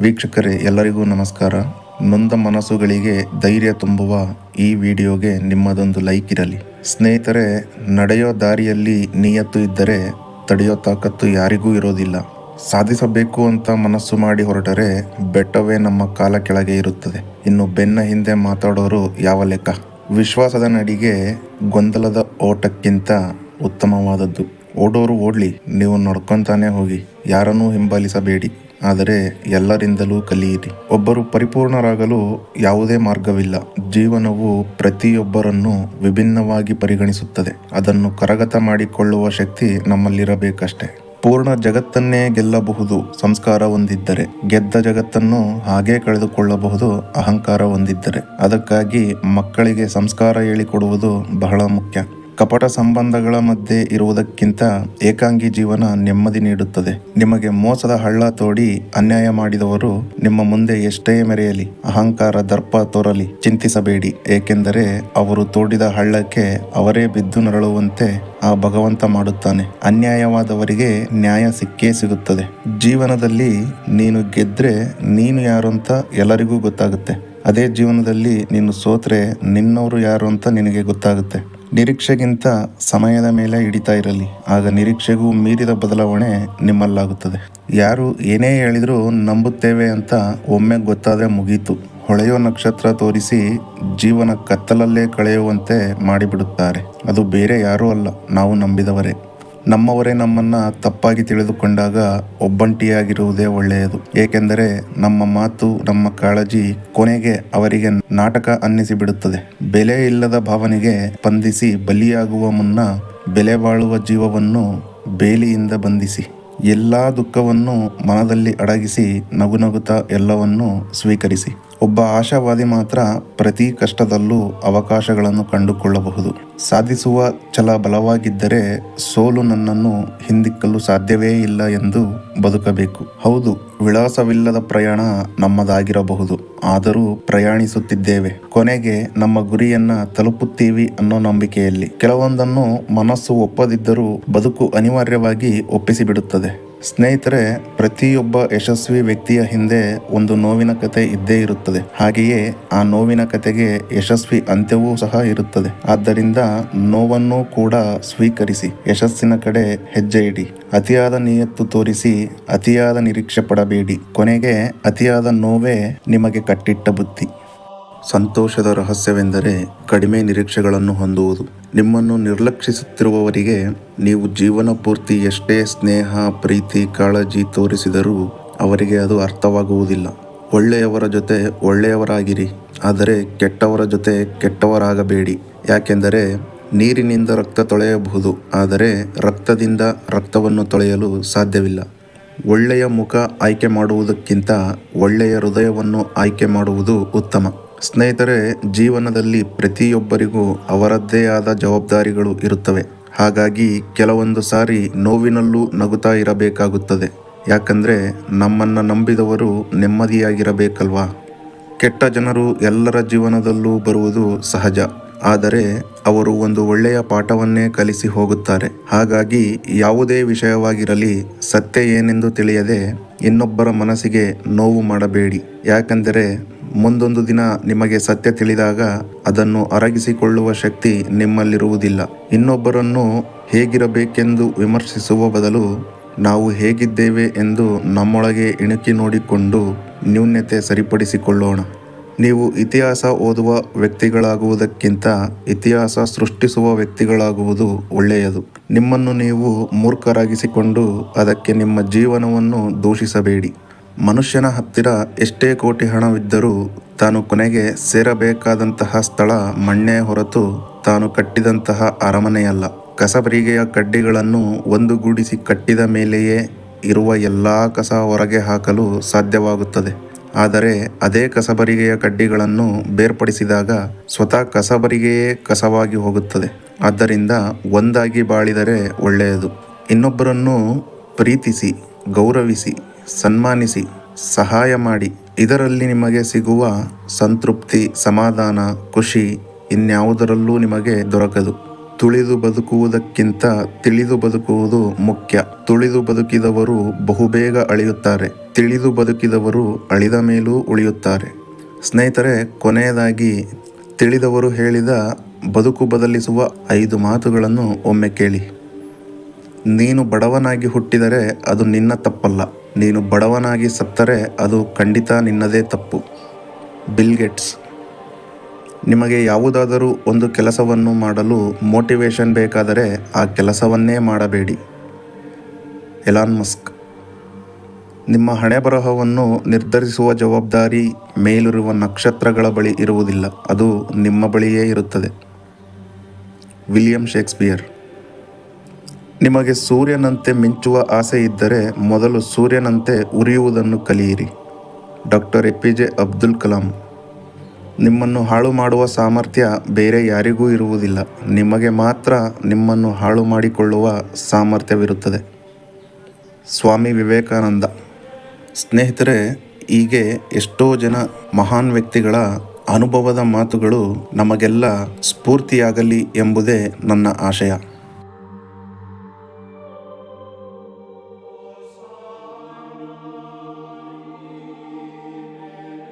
ವೀಕ್ಷಕರೇ, ಎಲ್ಲರಿಗೂ ನಮಸ್ಕಾರ. ನೊಂದ ಮನಸ್ಸುಗಳಿಗೆ ಧೈರ್ಯ ತುಂಬುವ ಈ ವಿಡಿಯೋಗೆ ನಿಮ್ಮದೊಂದು ಲೈಕ್ ಇರಲಿ. ಸ್ನೇಹಿತರೆ, ನಡೆಯೋ ದಾರಿಯಲ್ಲಿ ನಿಯತ್ತು ಇದ್ದರೆ ತಡೆಯೋ ತಾಕತ್ತು ಯಾರಿಗೂ ಇರೋದಿಲ್ಲ. ಸಾಧಿಸಬೇಕು ಅಂತ ಮನಸ್ಸು ಮಾಡಿ ಹೊರಟರೆ ಬೆಟ್ಟವೇ ನಮ್ಮ ಕಾಲ ಕೆಳಗೆ ಇರುತ್ತದೆ. ಇನ್ನು ಬೆನ್ನ ಹಿಂದೆ ಮಾತಾಡೋರು ಯಾವ ಲೆಕ್ಕ? ವಿಶ್ವಾಸದ ನಡಿಗೆ ಗೊಂದಲದ ಓಟಕ್ಕಿಂತ ಉತ್ತಮವಾದದ್ದು. ಓಡೋರು ಓಡ್ಲಿ, ನೀವು ನಡ್ಕೊಂತಾನೆ ಹೋಗಿ. ಯಾರನ್ನೂ ಹಿಂಬಾಲಿಸಬೇಡಿ, ಆದರೆ ಎಲ್ಲರಿಂದಲೂ ಕಲಿಯಿರಿ. ಒಬ್ಬರು ಪರಿಪೂರ್ಣರಾಗಲು ಯಾವುದೇ ಮಾರ್ಗವಿಲ್ಲ. ಜೀವನವು ಪ್ರತಿಯೊಬ್ಬರನ್ನು ವಿಭಿನ್ನವಾಗಿ ಪರಿಗಣಿಸುತ್ತದೆ. ಅದನ್ನು ಕರಗತ ಮಾಡಿಕೊಳ್ಳುವ ಶಕ್ತಿ ನಮ್ಮಲ್ಲಿರಬೇಕಷ್ಟೆ. ಪೂರ್ಣ ಜಗತ್ತನ್ನೇ ಗೆಲ್ಲಬಹುದು ಸಂಸ್ಕಾರ ಹೊಂದಿದ್ದರೆ, ಗೆದ್ದ ಜಗತ್ತನ್ನು ಹಾಗೇ ಕಳೆದುಕೊಳ್ಳಬಹುದು ಅಹಂಕಾರ ಹೊಂದಿದ್ದರೆ. ಅದಕ್ಕಾಗಿ ಮಕ್ಕಳಿಗೆ ಸಂಸ್ಕಾರ ಹೇಳಿಕೊಡುವುದು ಬಹಳ ಮುಖ್ಯ. ಕಪಟ ಸಂಬಂಧಗಳ ಮಧ್ಯೆ ಇರುವುದಕ್ಕಿಂತ ಏಕಾಂಗಿ ಜೀವನ ನೆಮ್ಮದಿ ನೀಡುತ್ತದೆ. ನಿಮಗೆ ಮೋಸದ ಹಳ್ಳ ತೋಡಿ ಅನ್ಯಾಯ ಮಾಡಿದವರು ನಿಮ್ಮ ಮುಂದೆ ಎಷ್ಟೇ ಮೆರೆಯಲಿ, ಅಹಂಕಾರ, ದರ್ಪ ತೋರಲಿ, ಚಿಂತಿಸಬೇಡಿ. ಏಕೆಂದರೆ ಅವರು ತೋಡಿದ ಹಳ್ಳಕ್ಕೆ ಅವರೇ ಬಿದ್ದು ನರಳುವಂತೆ ಆ ಭಗವಂತ ಮಾಡುತ್ತಾನೆ. ಅನ್ಯಾಯವಾದವರಿಗೆ ನ್ಯಾಯ ಸಿಕ್ಕೇ ಸಿಗುತ್ತದೆ. ಜೀವನದಲ್ಲಿ ನೀನು ಗೆದ್ರೆ ನೀನು ಯಾರು ಅಂತ ಎಲ್ಲರಿಗೂ ಗೊತ್ತಾಗುತ್ತೆ. ಅದೇ ಜೀವನದಲ್ಲಿ ನೀನು ಸೋತ್ರೆ ನಿನ್ನವರು ಯಾರು ಅಂತ ನಿನಗೆ ಗೊತ್ತಾಗುತ್ತೆ. ನಿರೀಕ್ಷೆಗಿಂತ ಸಮಯದ ಮೇಲೆ ಹಿಡಿತಾ ಇರಲಿ. ಆಗ ನಿರೀಕ್ಷೆಗೂ ಮೀರಿದ ಬದಲಾವಣೆ ನಿಮ್ಮಲ್ಲಾಗುತ್ತದೆ. ಯಾರು ಏನೇ ಹೇಳಿದರೂ ನಂಬುತ್ತೇವೆ ಅಂತ ಒಮ್ಮೆ ಗೊತ್ತಾದರೆ ಮುಗೀತು. ಹೊಳೆಯೋ ನಕ್ಷತ್ರ ತೋರಿಸಿ ಜೀವನ ಕತ್ತಲಲ್ಲೇ ಕಳೆಯುವಂತೆ ಮಾಡಿಬಿಡುತ್ತಾರೆ. ಅದು ಬೇರೆ ಯಾರೂ ಅಲ್ಲ, ನಾವು ನಂಬಿದವರೇ. ನಮ್ಮವರೇ ನಮ್ಮನ್ನ ತಪ್ಪಾಗಿ ತಿಳಿದುಕೊಂಡಾಗ ಒಬ್ಬಂಟಿಯಾಗಿರುವುದೇ ಒಳ್ಳೆಯದು. ಏಕೆಂದರೆ ನಮ್ಮ ಮಾತು, ನಮ್ಮ ಕಾಳಜಿ ಕೊನೆಗೆ ಅವರಿಗೆ ನಾಟಕ ಅನ್ನಿಸಿಬಿಡುತ್ತದೆ. ಬೆಲೆ ಇಲ್ಲದ ಭಾವನೆಗೆ ಸ್ಪಂದಿಸಿ ಬಲಿಯಾಗುವ ಮುನ್ನ ಬೆಲೆ ಬಾಳುವ ಜೀವವನ್ನು ಬೇಲಿಯಿಂದ ಬಂಧಿಸಿ, ಎಲ್ಲಾ ದುಃಖವನ್ನು ಮನದಲ್ಲಿ ಅಡಗಿಸಿ ನಗು ನಗುತ್ತಾ ಎಲ್ಲವನ್ನೂ ಸ್ವೀಕರಿಸಿ. ಒಬ್ಬ ಆಶಾವಾದಿ ಮಾತ್ರ ಪ್ರತಿ ಕಷ್ಟದಲ್ಲೂ ಅವಕಾಶಗಳನ್ನು ಕಂಡುಕೊಳ್ಳಬಹುದು. ಸಾಧಿಸುವ ಛಲ ಬಲವಾಗಿದ್ದರೆ ಸೋಲು ನನ್ನನ್ನು ಹಿಂದಿಕ್ಕಲು ಸಾಧ್ಯವೇ ಇಲ್ಲ ಎಂದು ಬದುಕಬೇಕು. ಹೌದು, ವಿಳಾಸವಿಲ್ಲದ ಪ್ರಯಾಣ ನಮ್ಮದಾಗಿರಬಹುದು. ಆದರೂ ಪ್ರಯಾಣಿಸುತ್ತಿದ್ದೇವೆ. ಕೊನೆಗೆ ನಮ್ಮ ಗುರಿಯನ್ನ ತಲುಪುತ್ತೀವಿ ಅನ್ನೋ ನಂಬಿಕೆಯಲ್ಲಿ. ಕೆಲವೊಂದನ್ನು ಮನಸ್ಸು ಒಪ್ಪದಿದ್ದರೂ ಬದುಕು ಅನಿವಾರ್ಯವಾಗಿ ಒಪ್ಪಿಸಿಬಿಡುತ್ತದೆ. ಸ್ನೇಹಿತರೆ, ಪ್ರತಿಯೊಬ್ಬ ಯಶಸ್ವಿ ವ್ಯಕ್ತಿಯ ಹಿಂದೆ ಒಂದು ನೋವಿನ ಕತೆ ಇದ್ದೇ ಇರುತ್ತದೆ. ಹಾಗೆಯೇ ಆ ನೋವಿನ ಕತೆಗೆ ಯಶಸ್ವಿ ಅಂತ್ಯವೂ ಸಹ ಇರುತ್ತದೆ. ಆದ್ದರಿಂದ ನೋವನ್ನು ಕೂಡ ಸ್ವೀಕರಿಸಿ, ಯಶಸ್ಸಿನ ಕಡೆ ಹೆಜ್ಜೆ ಇಡಿ. ಅತಿಯಾದ ನಿಯತ್ತು ತೋರಿಸಿ, ಅತಿಯಾದ ನಿರೀಕ್ಷೆ ಪಡಬೇಡಿ. ಕೊನೆಗೆ, ಅತಿಯಾದ ನೋವೇ ನಿಮಗೆ ಕಟ್ಟಿಟ್ಟ ಬುತ್ತಿ ಸಂತೋಷದ ರಹಸ್ಯವೆಂದರೆ ಕಡಿಮೆ ನಿರೀಕ್ಷೆಗಳನ್ನು ಹೊಂದುವುದು. ನಿಮ್ಮನ್ನು ನಿರ್ಲಕ್ಷಿಸುತ್ತಿರುವವರಿಗೆ ನೀವು ಜೀವನ ಪೂರ್ತಿ ಎಷ್ಟೇ ಸ್ನೇಹ, ಪ್ರೀತಿ, ಕಾಳಜಿ ತೋರಿಸಿದರೂ ಅವರಿಗೆ ಅದು ಅರ್ಥವಾಗುವುದಿಲ್ಲ. ಒಳ್ಳೆಯವರ ಜೊತೆ ಒಳ್ಳೆಯವರಾಗಿರಿ, ಆದರೆ ಕೆಟ್ಟವರ ಜೊತೆ ಕೆಟ್ಟವರಾಗಬೇಡಿ. ಯಾಕೆಂದರೆ ನೀರಿನಿಂದ ರಕ್ತ ತೊಳೆಯಬಹುದು, ಆದರೆ ರಕ್ತದಿಂದ ರಕ್ತವನ್ನು ತೊಳೆಯಲು ಸಾಧ್ಯವಿಲ್ಲ. ಒಳ್ಳೆಯ ಮುಖ ಆಯ್ಕೆ ಮಾಡುವುದಕ್ಕಿಂತ ಒಳ್ಳೆಯ ಹೃದಯವನ್ನು ಆಯ್ಕೆ ಮಾಡುವುದು ಉತ್ತಮ. ಸ್ನೇಹಿತರೆ, ಜೀವನದಲ್ಲಿ ಪ್ರತಿಯೊಬ್ಬರಿಗೂ ಅವರದ್ದೇ ಆದ ಜವಾಬ್ದಾರಿಗಳು ಇರುತ್ತವೆ. ಹಾಗಾಗಿ ಕೆಲವೊಂದು ಸಾರಿ ನೋವಿನಲ್ಲೂ ನಗುತ್ತಾ ಇರಬೇಕಾಗುತ್ತದೆ. ಯಾಕಂದರೆ ನಮ್ಮನ್ನು ನಂಬಿದವರು ನೆಮ್ಮದಿಯಾಗಿರಬೇಕಲ್ವಾ? ಕೆಟ್ಟ ಜನರು ಎಲ್ಲರ ಜೀವನದಲ್ಲೂ ಬರುವುದು ಸಹಜ. ಆದರೆ ಅವರು ಒಂದು ಒಳ್ಳೆಯ ಪಾಠವನ್ನೇ ಕಲಿಸಿ ಹೋಗುತ್ತಾರೆ. ಹಾಗಾಗಿ ಯಾವುದೇ ವಿಷಯವಾಗಿರಲಿ ಸತ್ಯ ಏನೆಂದು ತಿಳಿಯದೆ ಇನ್ನೊಬ್ಬರ ಮನಸ್ಸಿಗೆ ನೋವು ಮಾಡಬೇಡಿ. ಯಾಕಂದರೆ ಮುಂದೊಂದು ದಿನ ನಿಮಗೆ ಸತ್ಯ ತಿಳಿದಾಗ ಅದನ್ನು ಅರಗಿಸಿಕೊಳ್ಳುವ ಶಕ್ತಿ ನಿಮ್ಮಲ್ಲಿರುವುದಿಲ್ಲ. ಇನ್ನೊಬ್ಬರನ್ನು ಹೇಗಿರಬೇಕೆಂದು ವಿಮರ್ಶಿಸುವ ಬದಲು ನಾವು ಹೇಗಿದ್ದೇವೆ ಎಂದು ನಮ್ಮೊಳಗೆ ಇಣುಕಿ ನೋಡಿಕೊಂಡು ನ್ಯೂನ್ಯತೆ ಸರಿಪಡಿಸಿಕೊಳ್ಳೋಣ. ನೀವು ಇತಿಹಾಸ ಓದುವ ವ್ಯಕ್ತಿಗಳಾಗುವುದಕ್ಕಿಂತ ಇತಿಹಾಸ ಸೃಷ್ಟಿಸುವ ವ್ಯಕ್ತಿಗಳಾಗುವುದು ಒಳ್ಳೆಯದು. ನಿಮ್ಮನ್ನು ನೀವು ಮೂರ್ಖರಾಗಿಸಿಕೊಂಡು ಅದಕ್ಕೆ ನಿಮ್ಮ ಜೀವನವನ್ನು ದೂಷಿಸಬೇಡಿ. ಮನುಷ್ಯನ ಹತ್ತಿರ ಎಷ್ಟೇ ಕೋಟಿ ಹಣವಿದ್ದರೂ ತಾನು ಕೊನೆಗೆ ಸೇರಬೇಕಾದಂತಹ ಸ್ಥಳ ಮಣ್ಣೇ ಹೊರತು ತಾನು ಕಟ್ಟಿದಂತಹ ಅರಮನೆಯಲ್ಲ. ಕಸಬರಿಗೆಯ ಕಡ್ಡಿಗಳನ್ನು ಒಂದುಗೂಡಿಸಿ ಕಟ್ಟಿದ ಮೇಲೆಯೇ ಇರುವ ಎಲ್ಲ ಕಸ ಹೊರಗೆ ಹಾಕಲು ಸಾಧ್ಯವಾಗುತ್ತದೆ. ಆದರೆ ಅದೇ ಕಸಬರಿಗೆಯ ಕಡ್ಡಿಗಳನ್ನು ಬೇರ್ಪಡಿಸಿದಾಗ ಸ್ವತಃ ಕಸಬರಿಗೆಯೇ ಕಸವಾಗಿ ಹೋಗುತ್ತದೆ. ಆದ್ದರಿಂದ ಒಂದಾಗಿ ಬಾಳಿದರೆ ಒಳ್ಳೆಯದು. ಇನ್ನೊಬ್ಬರನ್ನು ಪ್ರೀತಿಸಿ, ಗೌರವಿಸಿ ಸನ್ಮಾನಿಸಿ, ಸಹಾಯ ಮಾಡಿ. ಇದರಲ್ಲಿ ನಿಮಗೆ ಸಿಗುವ ಸಂತೃಪ್ತಿ, ಸಮಾಧಾನ, ಖುಷಿ ಇನ್ಯಾವುದರಲ್ಲೂ ನಿಮಗೆ ದೊರಕದು. ತುಳಿದು ಬದುಕುವುದಕ್ಕಿಂತ ತಿಳಿದು ಬದುಕುವುದು ಮುಖ್ಯ. ತುಳಿದು ಬದುಕಿದವರು ಬಹುಬೇಗ ಅಳಿಯುತ್ತಾರೆ. ತಿಳಿದು ಬದುಕಿದವರು ಅಳಿದ ಮೇಲೂ ಉಳಿಯುತ್ತಾರೆ. ಸ್ನೇಹಿತರೆ, ಕೊನೆಯದಾಗಿ ತಿಳಿದವರು ಹೇಳಿದ ಬದುಕು ಬದಲಿಸುವ ಐದು ಮಾತುಗಳನ್ನು ಒಮ್ಮೆ ಕೇಳಿ. ನೀನು ಬಡವನಾಗಿ ಹುಟ್ಟಿದರೆ ಅದು ನಿನ್ನ ತಪ್ಪಲ್ಲ. ನೀನು ಬಡವನಾಗಿ ಸತ್ತರೆ ಅದು ಖಂಡಿತ ನಿನ್ನದೇ ತಪ್ಪು. Bill Gates. ನಿಮಗೆ ಯಾವುದಾದರೂ ಒಂದು ಕೆಲಸವನ್ನು ಮಾಡಲು ಮೋಟಿವೇಶನ್ ಬೇಕಾದರೆ ಆ ಕೆಲಸವನ್ನೇ ಮಾಡಬೇಡಿ. Elon Musk. ನಿಮ್ಮ ಹಣೆ ಬರಹವನ್ನು ನಿರ್ಧರಿಸುವ ಜವಾಬ್ದಾರಿ ಮೇಲಿರುವ ನಕ್ಷತ್ರಗಳ ಬಳಿ ಇರುವುದಿಲ್ಲ, ಅದು ನಿಮ್ಮ ಬಳಿಯೇ ಇರುತ್ತದೆ. William Shakespeare. ನಿಮಗೆ ಸೂರ್ಯನಂತೆ ಮಿಂಚುವ ಆಸೆ ಇದ್ದರೆ ಮೊದಲು ಸೂರ್ಯನಂತೆ ಉರಿಯುವುದನ್ನು ಕಲಿಯಿರಿ. Doctor A P J Abdul Kalam, ನಿಮ್ಮನ್ನು ಹಾಳು ಮಾಡುವ ಸಾಮರ್ಥ್ಯ ಬೇರೆ ಯಾರಿಗೂ ಇರುವುದಿಲ್ಲ. ನಿಮಗೆ ಮಾತ್ರ ನಿಮ್ಮನ್ನು ಹಾಳು ಮಾಡಿಕೊಳ್ಳುವ ಸಾಮರ್ಥ್ಯವಿರುತ್ತದೆ. ಸ್ವಾಮಿ ವಿವೇಕಾನಂದ, ಸ್ನೇಹಿತರೆ, ಹೀಗೆ ಎಷ್ಟೋ ಜನ ಮಹಾನ್ ವ್ಯಕ್ತಿಗಳ ಅನುಭವದ ಮಾತುಗಳು ನಮಗೆಲ್ಲ ಸ್ಫೂರ್ತಿಯಾಗಲಿ ಎಂಬುದೇ ನನ್ನ ಆಶಯ.